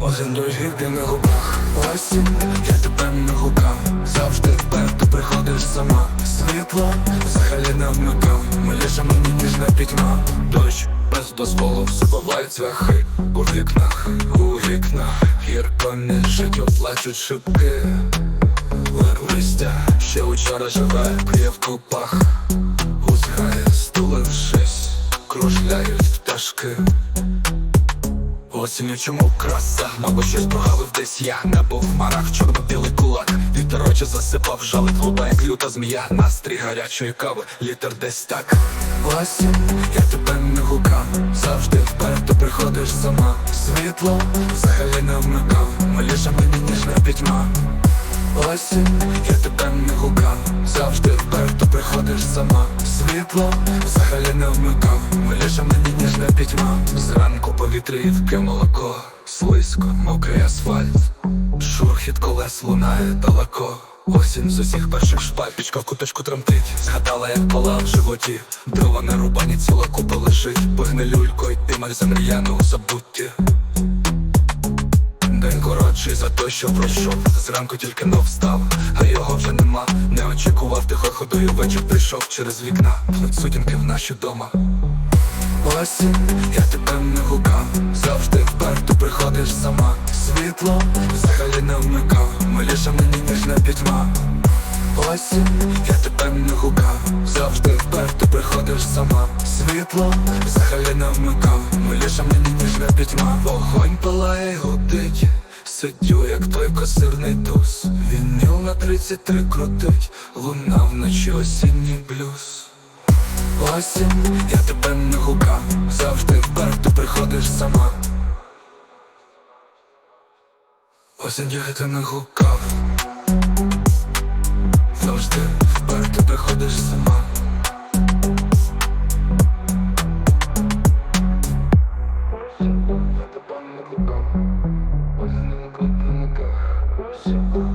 Один дощ ти на губах, осінь, я тебе не гукав Завжди вперто приходиш сама. Світло взагалі не вмикав, Маліша мені ніжна пітьма. Дощ без дозволу всипавлають цвяхи у вікнах, у вікнах гірко не життю плачуть шибки. Листя ще учора живе, п'є в купах, узгає, стуливши кружляють пташки. Осінню чому краса, мабуть щось прогавив десь я. Небо в хмарах, чорно-білий кулак. Вітер очі засипав, жалить луба, як люта змія. Настрій гарячої кави, літер десь так. Осінь, я тебе не гукав. Завжди вперто приходиш сама. Світло взагалі не вмикав. Маліша мені ніжна пітьма. Осінь, я тебе не гукав. Завжди вперто приходиш сама. Світло взагалі не вмикав. Миліша мені ніжна пітьма. Зранку повітрівки молоко. Слизько, мокрий асфальт. Шурхіт колес лунає далеко. Осінь з усіх перших шпаль Пічка в куточку тремтить. Згадала, як пола в животі. Дрова на рубані ціла купа лежить. Пигне люлько й дималь замріяно у забутті. День коротший за той, що пройшов. Зранку тільки но встав, його вже нема. Не очікував тихо ходою, вечір прийшов через вікна. Сутінки в наші дома. Осінь, я тебе не гукав. Завжди вперто приходиш сама. Світло взагалі не вмикав. Миліша мені ніжна пітьма. Осінь, я тебе не гукав. Завжди вперто приходиш сама. Світло взагалі не вмикав. Миліша мені ніжна пітьма. Вогонь палає гудить Сидю, як той косирний туз. Вініл на 33 крутить. Луна вночі осінній блюз. Осінь, я тебе не гукав. Завжди вперто приходиш сама. Осінь, я тебе не гукав. Завжди вперто приходиш сама гукав